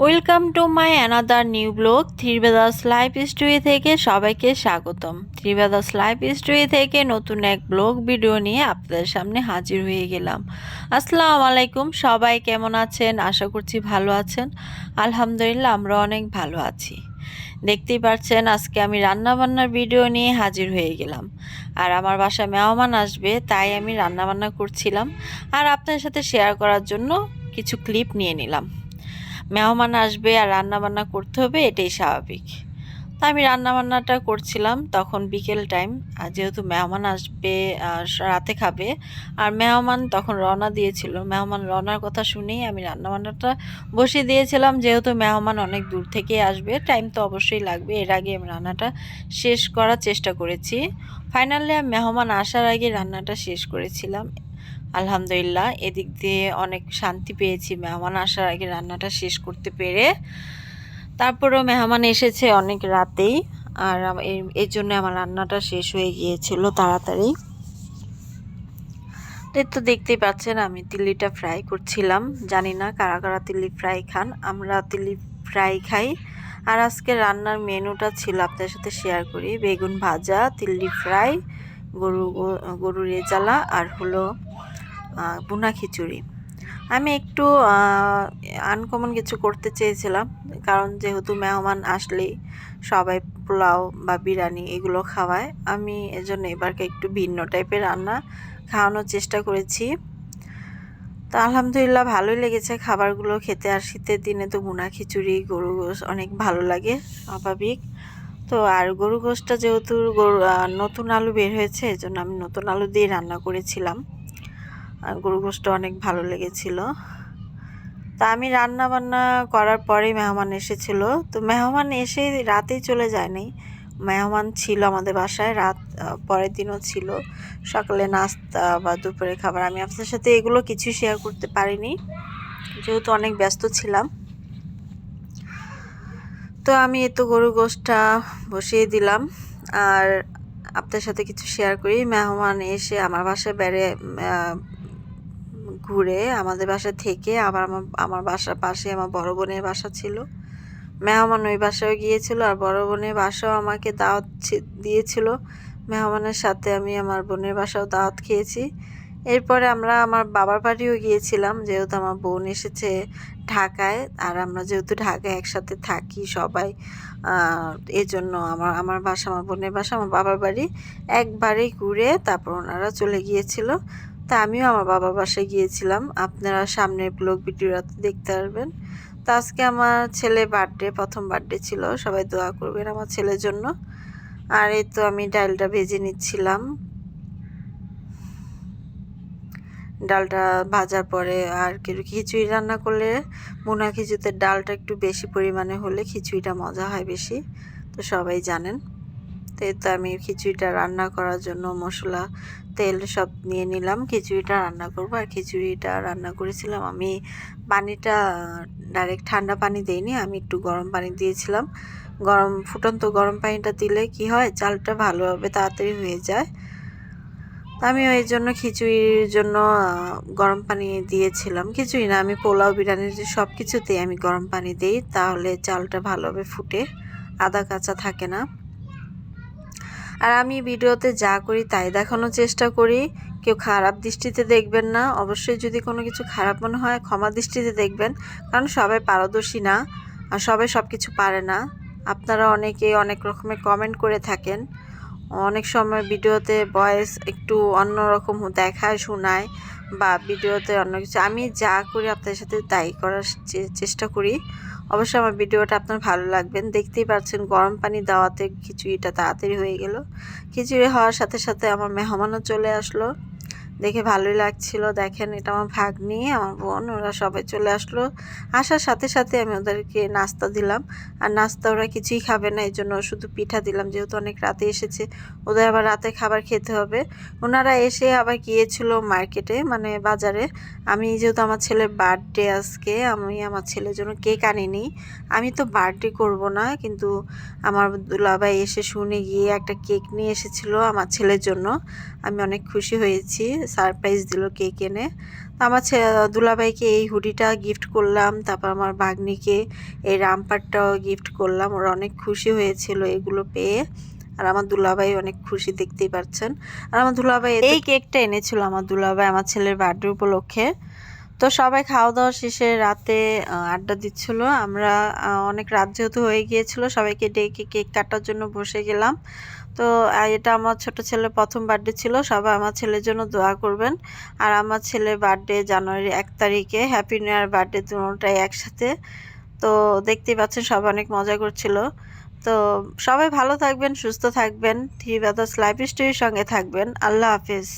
Welcome to my another new blog Tribedas life story থেকে সবাইকে স্বাগতম। থ্রিবেদাস লাইফ স্টোরি থেকে নতুন এক ব্লগ ভিডিও নিয়ে আপনাদের সামনে হাজির হয়ে গেলাম। আসসালামু আলাইকুম, সবাই কেমন আছেন? আশা করছি ভালো আছেন। আলহামদুলিল্লাহ, আমরা অনেক ভালো আছি। দেখতেই পাচ্ছেন আজকে আমি রান্না বান্নার ভিডিও নিয়ে হাজির হয়ে গেলাম। আর আমার বাসায় মেহমান আসবে, তাই আমি রান্না বান্না করছিলাম। আর আপনাদের সাথে শেয়ার করার জন্য কিছু ক্লিপ নিয়ে নিলাম। মেহমান আসবে আর রান্না বান্না করতে হবে, এটাই স্বাভাবিক। তা আমি রান্না বান্নাটা করছিলাম তখন বিকেল টাইম আর যেহেতু মেহমান আসবে রাতে খাবে, আর মেহমান তখন রওনা দিয়েছিল। মেহমান রওনার কথা শুনেই আমি রান্না বান্নাটা বসিয়ে দিয়েছিলাম, যেহেতু মেহমান অনেক দূর থেকে আসবে টাইম তো অবশ্যই লাগবে। এর আগে আমি রান্নাটা শেষ করার চেষ্টা করেছি। ফাইনালি আমি মেহমান আসার আগে রান্নাটা শেষ করেছিলাম। আলহামদুলিল্লাহ, এদিক দিয়ে অনেক শান্তি পেয়েছি। মেহমান আসার আগে রান্নাটা শেষ করতে পেরে তারপরেও মেহমান এসেছে অনেক রাতেই আর এই জন্য আমার রান্নাটা শেষ হয়ে গিয়েছিল তাড়াতাড়ি। তো দেখতেই পাচ্ছেন আমি তিল্লিটা ফ্রাই করছিলাম। জানি না কারা কারা তিল্লি ফ্রাই খান, আমরা তিল্লি ফ্রাই খাই। আর আজকে রান্নার মেনুটা ছিল আপনাদের সাথে শেয়ার করি। বেগুন ভাজা, তিল্লি ফ্রাই, গরু গো- গরুর রেজালা আর হলো বুনা খিচুড়ি। আমি একটু আনকমন কিছু করতে চেয়েছিলাম, কারণ যেহেতু মেহমান আসলেই সবাই পোলাও বা বিরিয়ানি এগুলো খাওয়ায়, আমি এজন্য এবারকে একটু ভিন্ন টাইপের রান্না খাওয়ানোর চেষ্টা করেছি। তো আলহামদুলিল্লাহ ভালোই লেগেছে খাবারগুলো খেতে, আর শীতের দিনে তো বুনা খিচুড়ি, গরু গোশ অনেক ভালো লাগে, স্বাভাবিক। তো আর গরু গোশটা যেহেতু গরু নতুন আলু বের হয়েছে, এজন্য আমি নতুন আলু দিয়ে রান্না করেছিলাম। আর গরু গোশটা অনেক ভালো লেগেছিল। তা আমি রান্না বান্না করার পরেই মেহমান এসেছিল। তো মেহমান এসে রাতেই চলে যায়নি। মেহমান ছিল আমাদের বাসায়, রাত পরের দিনও ছিল। সকালে নাস্তা বা দুপুরে খাবার আমি আপনার সাথে এগুলো কিছু শেয়ার করতে পারিনি। যেহেতু অনেক ব্যস্ত ছিলাম। তো আমি এই তো গরু গোশটা বসিয়ে দিলাম। আর আপনার সাথে কিছু শেয়ার করি। মেহমান এসে আমার বাসায় বেড়ে ঘুরে আমাদের বাসা থেকে আবার আমার আমার বাসার পাশে আমার বড় বোনের বাসা ছিল। মেহমান ওই বাসায় গিয়েছিল আর বড় বোনের বাসাও আমাকে দাওয়াত দিয়েছিল। মেহমানের সাথে আমি আমার বোনের বাসাও দাওয়াত খেয়েছি। এরপরে আমরা আমার বাবার বাড়িও গিয়েছিলাম যেহেতু আমার বোন এসেছে ঢাকায়। আর আমরা যেহেতু ঢাকায় একসাথে থাকি সবাই আহ, এই জন্য আমার আমার বাসা আমার বোনের বাসা আমার বাবার বাড়ি একবারেই ঘুরে তারপর ওনারা চলে গিয়েছিল। তা আমিও আমার বাবার বাসায় গিয়েছিলাম। আপনারা সামনের ব্লগ ভিডিওতে দেখতে পারবেন। তো আজকে আমার ছেলে বার্থডে প্রথম বার্থডে ছিল। সবাই দোয়া করবেন আমার ছেলের জন্য। আর এই তো আমি ডালটা ভেজে নিচ্ছিলাম। ডালটা ভাজার পরে আর খিচুড়ি রান্না করলে মোনা খিচুড়িতে ডালটা একটু বেশি পরিমাণে হলে খিচুড়িটা মজা হয় বেশি। তো সবাই জানেন। এই তো আমি খিচুড়িটা রান্না করার জন্য মশলা, তেল সব নিয়ে নিলাম। খিচুড়িটা রান্না করব আর খিচুড়িটা রান্না করেছিলাম আমি। পানিটা ডাইরেক্ট ঠান্ডা পানি দেইনি, আমি একটু গরম পানি দিয়েছিলাম। গরম, ফুটন্ত গরম পানিটা দিলে কি হয়? চালটা ভালোভাবে তাড়াতাড়ি হয়ে যায়। তা আমি ওই জন্য খিচুড়ির জন্য গরম পানি দিয়েছিলাম। খিচুড়ি না, আমি পোলাও, বিরিয়ানি সব কিছুতেই আমি গরম পানি দিই, তাহলে চালটা ভালোভাবে ফুটে, আদা কাঁচা থাকে না। আর আমি ভিডিওতে যা করি তাই দেখানোর চেষ্টা করি। কেউ খারাপ দৃষ্টিতে দেখবেন না। অবশ্যই যদি কোনো কিছু খারাপ মনে হয়, ক্ষমা দৃষ্টিতে দেখবেন। কারণ সবাই পারদর্শী না, আর সবাই সব কিছু পারে না। আপনারা অনেকে অনেক রকমের কমেন্ট করে থাকেন। অনেক সময় ভিডিওতে ভয়েস একটু অন্যরকম দেখায়, শোনায়, বা ভিডিওতে অন্য কিছু। আমি যা করি আপনাদের সাথে তাই করার চেষ্টা করি। অবশ্যই আমার ভিডিওটা আপনার ভালো লাগবেন দেখতেই পাচ্ছেন গরম পানি দেওয়াতে খিচুড়িটা তাড়াতাড়ি হয়ে গেল। খিচুড়ি হওয়ার সাথে সাথে আমার মেহমানও চলে আসলো। দেখে ভালোই লাগছিল। দেখেন, এটা আমার ভাগ ভাগ্নি, আমার বোন, ওরা সবাই চলে আসলো। আসার সাথে সাথে আমি ওদেরকে নাস্তা দিলাম। আর নাস্তা ওরা কিছুই খাবে না এই জন্য শুধু পিঠা দিলাম, যেহেতু অনেক রাতে এসেছে। ওদের আবার রাতে খাবার খেতে হবে। ওনারা এসে আবার গিয়েছিল মার্কেটে মানে বাজারে। আমি যেহেতু আমার ছেলের বার্থডে আজকে, আমি আমার ছেলের জন্য কেক আনিনি। আমি তো বার্থডে করব না, কিন্তু আমার দুলাভাই এসে শুনে গিয়ে একটা কেক নিয়ে এসেছিল আমার ছেলের জন্য। আমি অনেক খুশি হয়েছি। সারপ্রাইজ দিল কেক এনে। আমার দুলাভাইকে এই হুডিটা গিফট করলাম, তারপর আমার ভাগ্নিকে এই রামপারটাও গিফট করলাম। ওরা অনেক খুশি হয়েছিল এগুলো পেয়ে। আর আমার দুলাভাই অনেক খুশি, দেখতেই পাচ্ছেন। আর আমার দুলাভাই এই কেকটা এনেছিল আমার দুলাভাই আমার ছেলের বার্থডে উপলক্ষে। তো সবাই খাওয়া দাওয়া শেষে রাতে আড্ডা দিচ্ছিল। আমরা অনেক রাত যেহেতু হয়ে গিয়েছিল, সবাইকে ডেকে কেক কাটার জন্য বসে গেলাম। তো এটা আমার ছোট ছেলে প্রথম বার্থডে ছিল, সবাই আমার ছেলের জন্য দোয়া করবেন। আর আমার ছেলে বার্থডে জানুয়ারি এক তারিখে হ্যাপি নিউ ইয়ার বার্থডে দুটাই একসাথে। তো, দেখতেই পাচ্ছেন সবাই অনেক মজা করছিল। তো, সবাই ভালো থাকবেন, সুস্থ থাকবেন। থ্রি ব্রাদার্স লাইফ স্টোরির সঙ্গে থাকবেন। আল্লাহ হাফিজ।